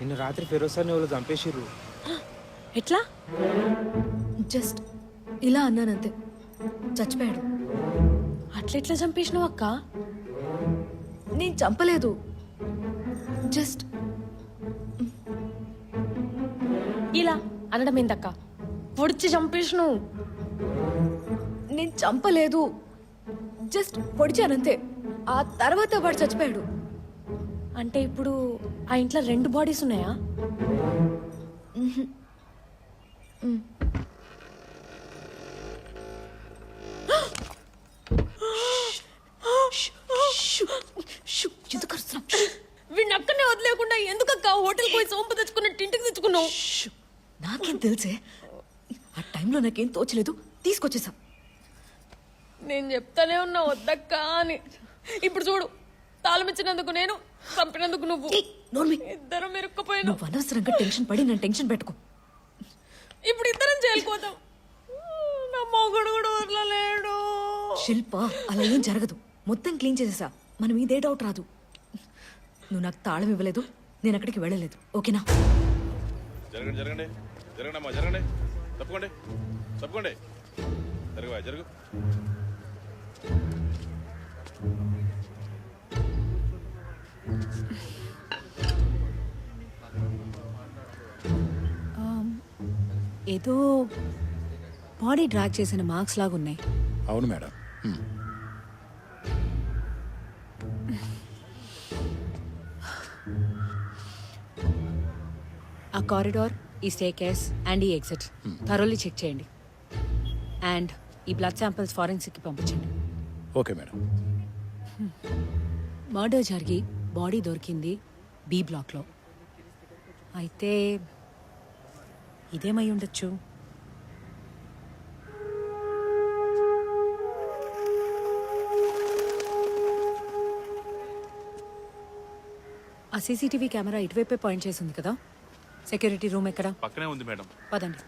నిన్న రాత్రి ఫిరోజ్ సార్ని ఎవరు చంపేసిర్రు. ఎట్లా? జస్ట్ ఇలా అన్నానంతే. చచ్చిపోయాడు. అట్లెట్లా చంపేసినావు అక్క? నేను చంపలేదు. జస్ట్ ఇలా అనడం ఏందక్క? పొడిచి చంపేసినావు. నేను చంపలేదు. జస్ట్ పొడిచానంతే. ఆ తర్వాత వాడు చచ్చిపోయాడు. అంటే ఇప్పుడు ఆ ఇంట్లో రెండు బాడీస్ ఉన్నాయా ఎందుకు అరుస్తున్నావ్? వీడిని అక్కడనే వదిలేకుండా ఎందుకక్క హోటల్ పోయి సోంపు తెచ్చుకున్నట్టు ఇంటికి తెచ్చుకున్నావు షూ. నాకేం తెలుసే ఆ టైంలో నాకేం తోచలేదు తీసుకొచ్చేసా నేను చెప్తానే ఉన్నా వద్దక్క అని ఇప్పుడు చూడు తాళం ఇచ్చినందుకు నేను చంపినందుకు నువ్వు నోర్మి. ఇద్దరం ఇరుక్కుపోయినావు నువ్వు అనవసరంగా టెన్షన్ పడి నన్ను టెన్షన్ పెట్టుకో. ఇప్పుడు ఇద్దరం చేయకపోతాం నా మొగుడు కూడా వదలలేడు. శిల్ప అలా ఏం జరగదు. మొత్తం క్లీన్ చేసేసా. మనం ఇదే డౌట్ రాదు. నువ్వు నాకు తాళం ఇవ్వలేదు నేను అక్కడికి వెళ్ళలేదు. ఓకేనా? జరగండి జరగండి. జరగండి అమ్మా జరగండి. తప్పుకోండి తప్పుకోండి. జరగవా జరుగు. ఏదో బాడీ డ్రాగ్ చేసిన మార్క్స్ లాగా ఉన్నాయి అవును మేడం. ఆ కారిడార్ ఈ స్టేకేస్ అండ్ ఈ ఎగ్జిట్. థరోలీ చెక్ చేయండి. అండ్ ఈ బ్లడ్ శాంపిల్స్ ఫారెన్సిక్కి పంపించండి. Okay madam. మర్డర్ జరిగి బాడీ దొరికింది బి బ్లాక్లో. అయితే ఇదేమై ఉండొచ్చు? ఆ సీసీటీవీ కెమెరా ఇటువైపే పాయింట్ చేసి ఉంది కదా? సెక్యూరిటీ రూమ్ ఎక్కడ? పక్కనే ఉంది మేడం. పదండి.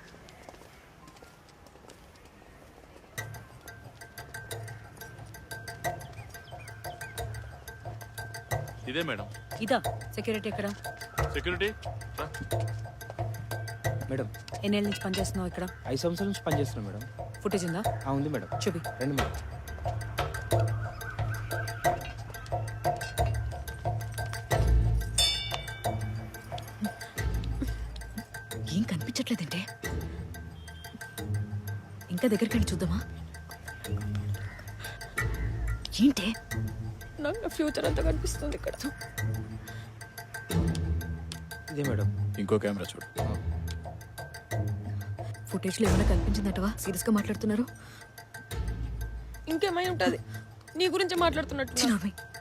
ఇదే మేడం. ఇదా? సెక్యూరిటీ ఎక్కడ? సెక్యూరిటీ. మేడం. ఎన్నేళ్ళ నుంచి పనిచేస్తున్నావు ఇక్కడ? ఐదు సంవత్సరాల నుంచి పనిచేస్తున్నాం మేడం. ఫుటేజ్ ఉందా? ఆ, ఉంది మేడం. చూపి. రండి మేడం. ఏం కనిపించట్లేదంటే? ఇంకా దగ్గరికి వెళ్ళి చూద్దామా? ఏంటే? నాకు నా ఫ్యూచర్ అంతా కనిపిస్తుంది ఇక్కడ. ఇదే మేడం. ఇంకో కెమెరా చూడు. ఫుటేజ్లో ఏమైనా కనిపించిందటవా? సీరియస్గా మాట్లాడుతున్నారు? ఇంకేమై ఉంటది? నీ గురించి మాట్లాడుతున్నట్టు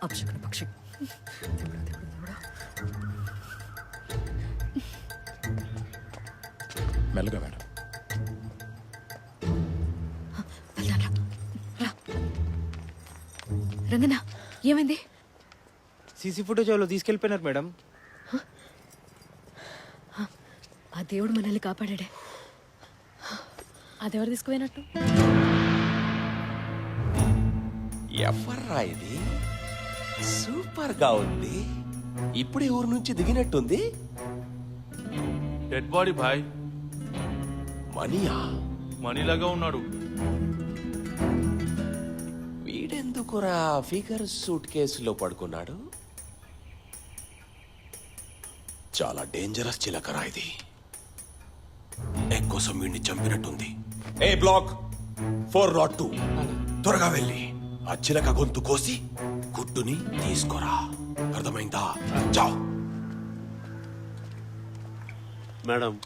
అపశకున పక్షి. మెల్లగా మేడం వెళ్దాం రా. రా రంగన్న ఏమైంది? సీసీ ఫుటేజ్ వాళ్ళు తీసుకెళ్ళిపోయినారు మేడం. ఆ దేవుడు మనల్ని కాపాడాడే. అదెవరు తీసుకుపోయినట్టు? ఎవర్రా ఇది? సూపర్గా ఉంది. ఇప్పుడే ఊరు నుంచి దిగినట్టుంది. డెడ్ బాడీ బాయ్ మనీయా? మనీలాగా ఉన్నాడు. వీడెందుకురా ఫిగర్ సూట్ కేసులో పడుకున్నాడు? చాలా డేంజరస్ చిలకరా ఇది. ఎక్కువ వీడిని చంపినట్టుంది. ఏ బ్లాక్? Four naught two. త్వరగా వెళ్ళి ఆ చిలక గొంతు కోసి గుడ్డుని తీసుకురా. అర్థమైందా? చావ్. మేడం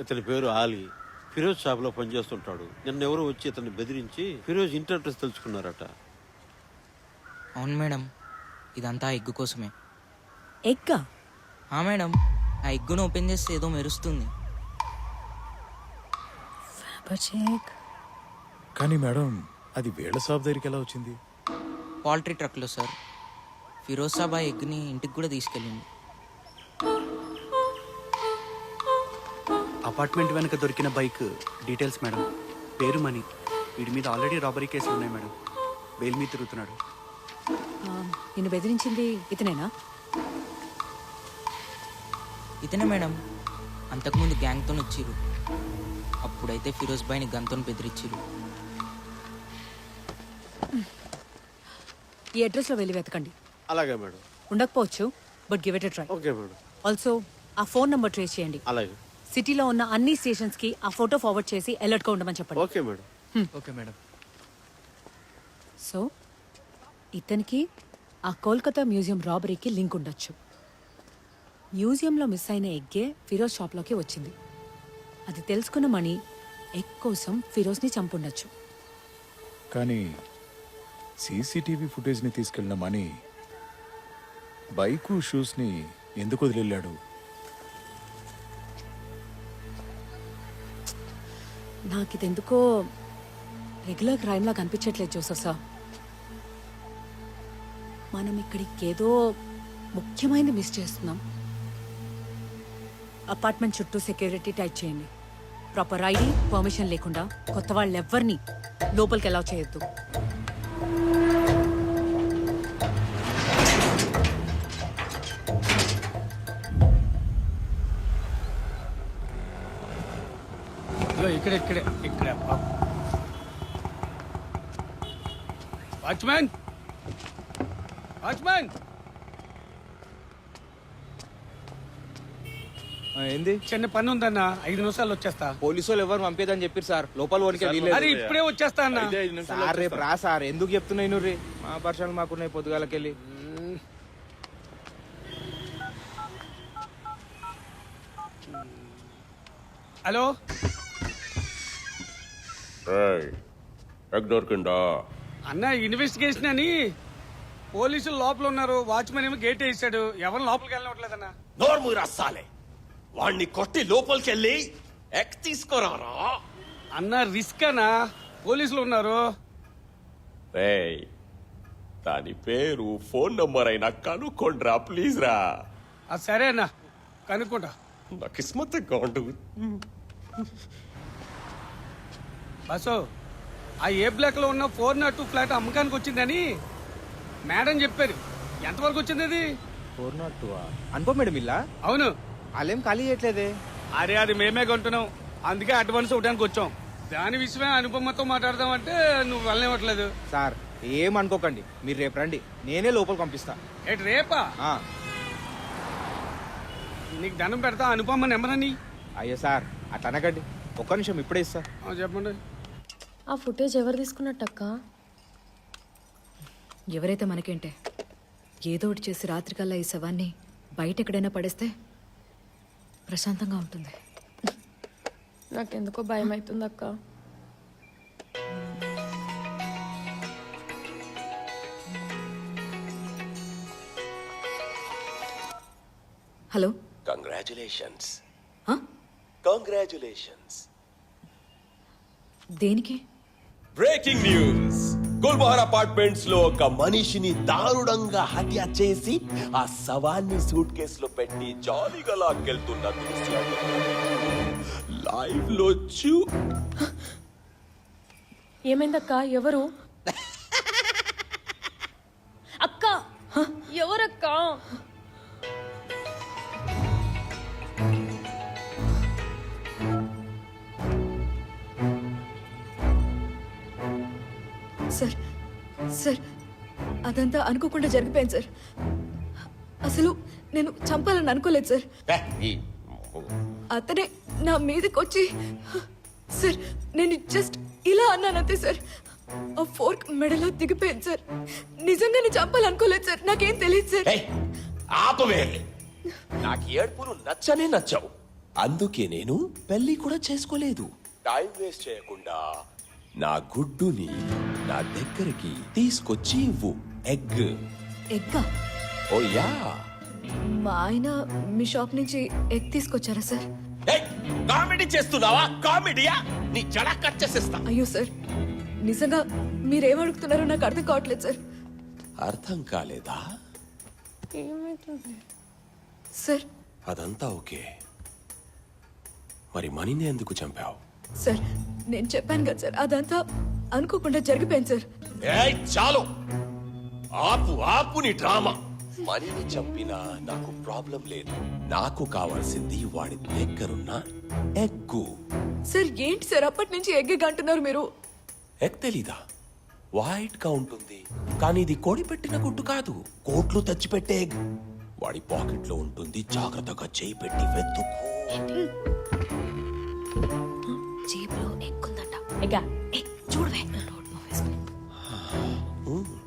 ఇతని పేరు ఆలీ. ఫిరోజ్ షాప్లో పనిచేస్తుంటాడు. నిన్న ఎవరో వచ్చి ఇతన్ని బెదిరించి ఫిరోజ్ ఇంటర్ అడ్రస్ తెలుసుకున్నారట. అవును మేడం. ఇదంతా ఎగ్గు కోసమే. ఎగ్గా? ఆ మేడం ఆ ఎగ్గును ఓపెన్ చేస్తే ఏదో మెరుస్తుంది. కానీ మేడం అది వేళ్ళ షాప్ దగ్గరికి ఎలా వచ్చింది? పౌల్ట్రీ ట్రక్లో సార్ ఫిరోజ్ సాబ్ ఆ ఎగ్ని ఇంటికి కూడా తీసుకెళ్ళింది. అపార్ట్మెంట్ వెనక దొరికిన బైక్ డీటెయిల్స్ మేడం. పేరు మనీ. వీడి మీద ఆల్రెడీ రాబరీ కేసులు ఉన్నాయి మేడం. బెయిల్ మీద తిరుగుతున్నాడు. నిన్ను బెదిరించింది ఇతనేనా? ఇతనే మేడం. అంతకుముందు గ్యాంగ్తో వచ్చిర్రు అప్పుడైతే ఫిరోజ్ బాయ్ని గన్తో బెదిరించిర్రు. ఈ అడ్రస్లో వెళ్ళి వెతకండి. అలాగే మేడం. ఉండకపోవచ్చు but give it try. Okay madam. Also ఆ ఫోన్ నంబర్ ట్రేస్ చేయండి. అలాగే. సిటీలో ఉన్న అన్ని స్టేషన్స్కి ఆ ఫోటో ఫార్వర్డ్ చేసి అలర్ట్గా ఉండమని చెప్పండి. Okay madam. Okay madam. So ఇతనికి ఆ కోల్కతా మ్యూజియం రాబరీకి లింక్ ఉండొచ్చు. మ్యూజియంలో మిస్ అయిన ఎగ్గే ఫిరోజ్ షాప్లోకి వచ్చింది. అది తెలుసుకున్న మణి ఎగ్ కోసం ఫిరోజ్ని చంపుండొచ్చు. కానీ సీసీటీవీ ఫుటేజ్ని తీసుకెళ్ళిన మనీ బైకు షూస్ని ఎందుకు వదిలేళ్ళాడు? నాకు ఇది ఎందుకో రెగ్యులర్ క్రైమ్లా కనిపించట్లేదు జోసఫ్ సార్ మనం ఇక్కడికి ఏదో ముఖ్యమైనది మిస్ చేస్తున్నాం. అపార్ట్మెంట్ చుట్టూ సెక్యూరిటీ టైట్ చేయండి. ప్రాపర్ ఐడి పర్మిషన్ లేకుండా కొత్త వాళ్ళు ఎవ్వరిని లోపలికి ఎలా చేయొద్దు. ఇక్కడ ఇక్కడే ఇక్కడ వాచ్మ్యాన్ వాచ్మ్యాన్ ఏంది? చిన్న పని ఉందన్న ఐదు నిమిషాలు వచ్చేస్తా. పోలీసు వాళ్ళు ఎవరు పంపేదని చెప్పారు సార్. లోపల వరకు అరే ఇప్పుడే వచ్చేస్తా అన్న. సార్ రేపు రా సార్. ఎందుకు చెప్తున్నాయి నువ్వు రే మా పర్సనల్ మాకున్నాయి పొద్దుగాలకెళ్ళి. హలో? అన్న ఇన్వెస్టిగేషన్ అని పోలీసులు లోపల ఉన్నారు. వాచ్మెన్ ఏమో గేట్ వేసాడు ఎవరు లోపలికి వెళ్ళవట్లేదన్న నోర్ము రస్సాలే వాణ్ణి కొట్టి లోపలికెళ్ళి ఎగ్ తీసుకురారా? అన్న రిస్క్ అన్నా. పోలీసులు ఉన్నారు. రేయ్ దాని పేరు ఫోన్ నంబర్ అయినా కనుక్కోండిరా ప్లీజ్ రా ఆ, సరే అన్న కనుక్కుంటా. నా కిస్మత్ అకౌంట్ బస్సు ఆ ఏ బ్లాక్లో ఉన్న ఫోర్ నాట్ టూ ఫ్లాట్ అమ్మకానికి వచ్చిందని మేడం చెప్పారు. ఎంతవరకు వచ్చింది అది? ఫోర్ నాట్ టూ అనుకో మేడం ఇల్లా? అవును. వాళ్ళేం ఖాళీ చేయట్లేదే? అరే అది మేమే కొంటున్నాం. అందుకే అడ్వాన్స్ ఇవ్వడానికి వచ్చాం. దాని విషయమే అనుపమతో మాట్లాడదామంటే నువ్వు వెళ్ళనివ్వట్లేదు. సార్ ఏం అనుకోకండి. మీరు రేపు రండి. నేనే లోపల పంపిస్తా. ఏటి రేపా? ఆ, నీకు దండం పెడతా అనుపమ నెంబర్ అని అయ్యో సార్ అట్లా అనకండి. ఒక్క నిమిషం ఇప్పుడే ఇస్తా. ఆ, చెప్పండి ఆ ఫుటేజ్ ఎవరు తీసుకున్నట్టక్క? ఎవరైతే మనకేంటే ఏదో ఒకటి చేసి రాత్రికల్లా ఈ శవాన్ని బయట ఎక్కడైనా పడేస్తే ప్రశాంతంగా ఉంటుంది. నాకెందుకో భయం అవుతుంది అక్క హలో కంగ్రాచులేషన్స్? కంగ్రాచులేషన్స్ దేనికి? బ్రేకింగ్ న్యూస్ గుల్బహర్ అపార్ట్మెంట్స్లో ఒక మనిషిని దారుణంగా హత్య చేసి ఆ శవాన్ని సూట్ కేసులో పెట్టి జాలీగా లాక్కెళ్తున్న దృశ్యాలు. లైవ్లో చూ ఏమైందక్క? ఎవరు? సార్. సార్ అదంతా అనుకోకుండా జరిగిపోయింది సార్. అసలు నేను చంపాలని అనుకోలేదు సార్. అతనే నా మీదకి వచ్చి సార్ నేను జస్ట్ ఇలా అన్నానంతే సార్. ఆ ఫోర్క్ మెడలో దిగిపోయింది సార్. నిజంగా నేను చంపాలనుకోలేదు సార్. నాకేం తెలియదు సార్. ఆపవే. నాకు ఏడుపులు నచ్చనే నచ్చవు. అందుకే నేను పెళ్ళి కూడా చేసుకోలేదు. టైం వేస్ట్ చేయకుండా నా గుడ్డుని నా దగ్గరికి తీసుకొచ్చి ఇవ్వు. ఎగ్ ఎగ్గా ఓ యా మా ఆయన మీ షాప్ నుంచి ఎగ్ తీసుకొచ్చారా సార్ ఏయ్, కామెడీ చేస్తున్నావా? కామెడీయా? నీ జడ కట్ చేసేస్తా. అయ్యో సార్ నిజంగా మీరేం అడుగుతున్నారో నాకు అర్థం కావట్లేదు సార్ అర్థం కాలేదా? సార్ అదంతా ఓకే. మరి మనీని ఎందుకు చంపావు? సార్ నేను చెప్పాను కదా సార్ అదంతా అనుకోకుండా జరిగిపోయింది సార్. ఏయ్ చాలు. ఆపు ఆపు నీ డ్రామా. మణిని చంపినా నాకు ప్రాబ్లం లేదు. నాకు కావాల్సింది వాడి దగ్గరున్న ఎగ్గు. సార్ ఏంటి సార్ అప్పటి నుంచి ఎగ్గెగ్ అంటున్నారు మీరు? ఎగ్ తెలీదా? వైట్గా ఉంటుంది కానీ ఇది కోడి పెట్టిన గుడ్డు కాదు. కోట్లు తెచ్చిపెట్టే ఎగ్. వాడి పాకెట్లో ఉంటుంది జాగ్రత్తగా చేయి పెట్టి వెతుకు. జేబులో చూడవే